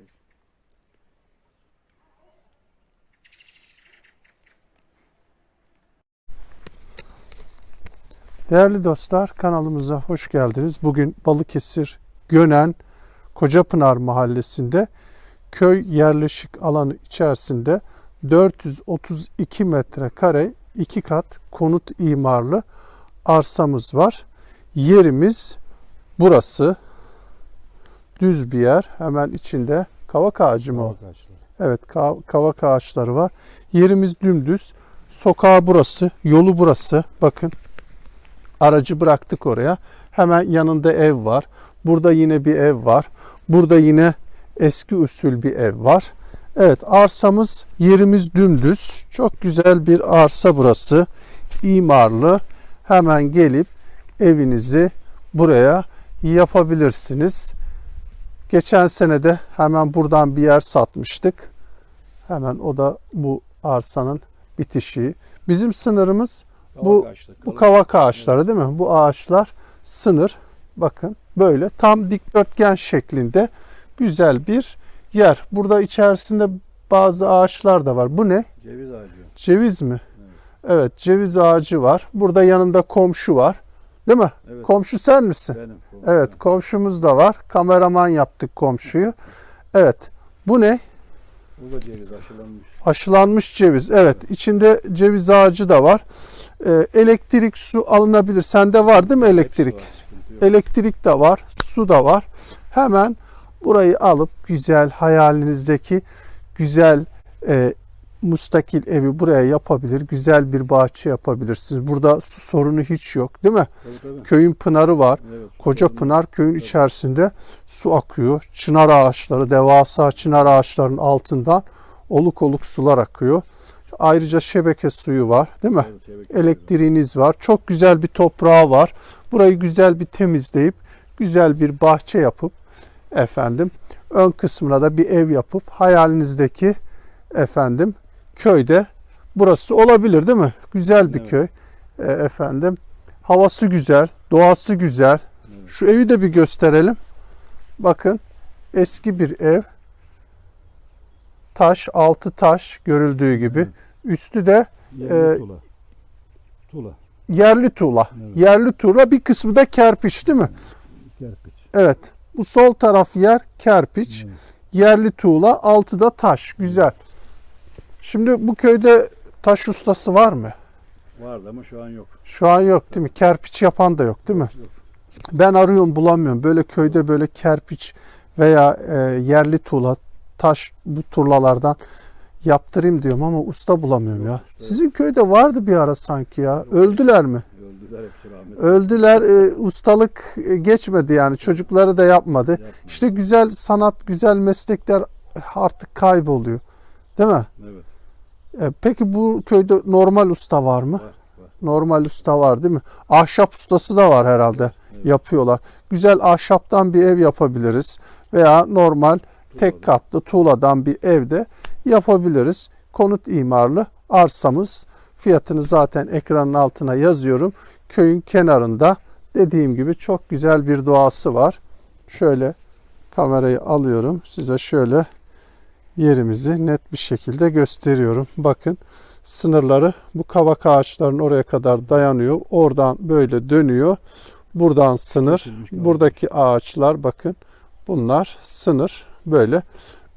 şey. Değerli dostlar kanalımıza hoş geldiniz. Bugün Balıkesir Gönen Kocapınar mahallesinde köy yerleşik alanı içerisinde 432 metrekare iki kat konut imarlı arsamız var. Yerimiz burası. Düz bir yer. Hemen içinde kavak ağacı mı o? Evet ka- kavak ağaçları var. Yerimiz dümdüz. Sokağı burası. Yolu burası. Bakın. Aracı bıraktık oraya. Hemen yanında ev var. Burada yine bir ev var. Burada yine eski usul bir ev var. Evet arsamız yerimiz dümdüz. Çok güzel bir arsa burası. İmarlı. Hemen gelip evinizi buraya yapabilirsiniz. Geçen sene de hemen buradan bir yer satmıştık. Hemen o da bu arsanın bitişiği. Bizim sınırımız Bu- bu kavak ağaçları değil mi? Bu ağaçlar sınır. Bakın böyle tam dikdörtgen şeklinde güzel bir yer. Burada içerisinde bazı ağaçlar da var. Bu ne? Ceviz ağacı. Ceviz mi? Evet, ceviz ağacı var. Burada yanında komşu var. Değil mi? Evet. Komşu sen misin? Benim. Evet, komşumuz da var. Kameraman yaptık komşuyu. Evet. Bu ne? Bu da ceviz aşılanmış. Aşılanmış ceviz. Evet, içinde ceviz ağacı da var. Ee, elektrik, su alınabilir. Sende var değil mi elektrik? Var. Elektrik de var, su da var. Hemen burayı alıp güzel hayalinizdeki güzel e, mustakil evi buraya yapabilir. Güzel bir bahçe yapabilirsiniz. Burada su sorunu hiç yok, değil mi? Tabii, tabii. Köyün pınarı var. Evet, Koca yok. Pınar köyün Evet. içerisinde su akıyor. Çınar ağaçları, devasa çınar ağaçlarının altından oluk oluk sular akıyor. Ayrıca şebeke suyu var, değil mi? Evet, Elektriğiniz var. Çok güzel bir toprağı var. Burayı güzel bir temizleyip güzel bir bahçe yapıp efendim ön kısmına da bir ev yapıp hayalinizdeki efendim köyde burası olabilir değil mi? Güzel bir Evet. köy. E, efendim havası güzel, doğası güzel. Evet. Şu evi de bir gösterelim. Bakın eski bir ev. Taş, altı taş görüldüğü gibi. Evet. Üstü de Yerli Ee, tuğla. Tuğla. yerli tuğla. Evet. Yerli tuğla bir kısmı da kerpiç değil mi? Kerpiç. Evet. Bu sol taraf yer kerpiç. Evet. Yerli tuğla, altı da taş. Güzel. Şimdi bu köyde taş ustası var mı? Vardı ama şu an yok. Şu an yok değil mi? Kerpiç yapan da yok değil mi? Yok. Ben arıyorum bulamıyorum. Böyle köyde böyle kerpiç veya e, yerli tuğla, taş bu tuğlalardan yaptırayım diyorum ama usta bulamıyorum ya. Sizin köyde vardı bir ara sanki ya. Öldüler mi? Öldüler hepsi rahmet. Öldüler. e, ustalık e, geçmedi yani. Çocukları da yapmadı. Yapma. İşte güzel sanat, güzel meslekler artık kayboluyor. Değil mi? Evet. E, peki bu köyde normal usta var mı? Var. Var. Normal usta var değil mi? Ahşap ustası da var herhalde. Evet. Yapıyorlar. Güzel ahşaptan bir ev yapabiliriz. Veya normal tek Tuğla. katlı tuğladan bir evde yapabiliriz. Konut imarlı arsamız. Fiyatını zaten ekranın altına yazıyorum. Köyün kenarında dediğim gibi çok güzel bir doğası var. Şöyle kamerayı alıyorum. Size şöyle yerimizi net bir şekilde gösteriyorum. Bakın sınırları bu kavak ağaçlarının oraya kadar dayanıyor. Oradan böyle dönüyor. Buradan sınır. Buradaki ağaçlar bakın. Bunlar sınır böyle.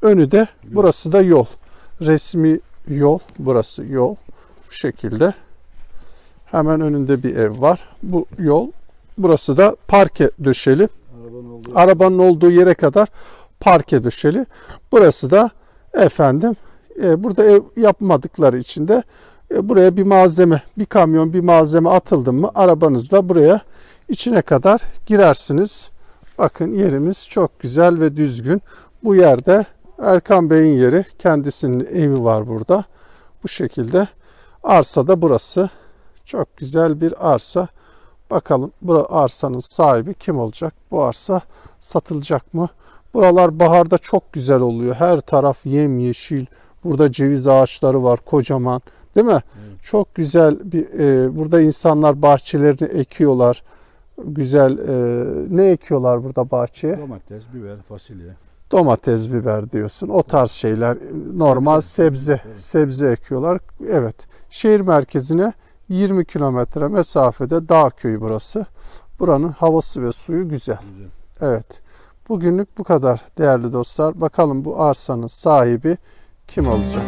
Önü de burası da yol. Resmi yol. Burası yol. Bu şekilde. Hemen önünde bir ev var. Bu yol. Burası da parke döşeli. Arabanın olduğu Arabanın olduğu yere kadar parke döşeli. Burası da efendim e, burada ev yapmadıkları için de e, buraya bir malzeme, bir kamyon bir malzeme atıldı mı arabanızla buraya içine kadar girersiniz. Bakın yerimiz çok güzel ve düzgün. Bu yerde Erkan Bey'in yeri, kendisinin evi var burada. Bu şekilde arsa da burası. Çok güzel bir arsa. Bakalım bu arsanın sahibi kim olacak? Bu arsa satılacak mı? Buralar baharda çok güzel oluyor. Her taraf yemyeşil. Burada ceviz ağaçları var kocaman. Değil mi? Evet. Çok güzel bir e, burada insanlar bahçelerini ekiyorlar. Güzel e, ne ekiyorlar burada bahçeye? domates, biber, fasulye. Domates, biber diyorsun. O tarz şeyler normal sebze Evet. sebze ekiyorlar. Evet. Şehir merkezine 20 kilometre mesafede dağ köyü burası. Buranın havası ve suyu güzel. Güzel. Evet. Bugünlük bu kadar değerli dostlar. Bakalım bu arsanın sahibi kim olacak?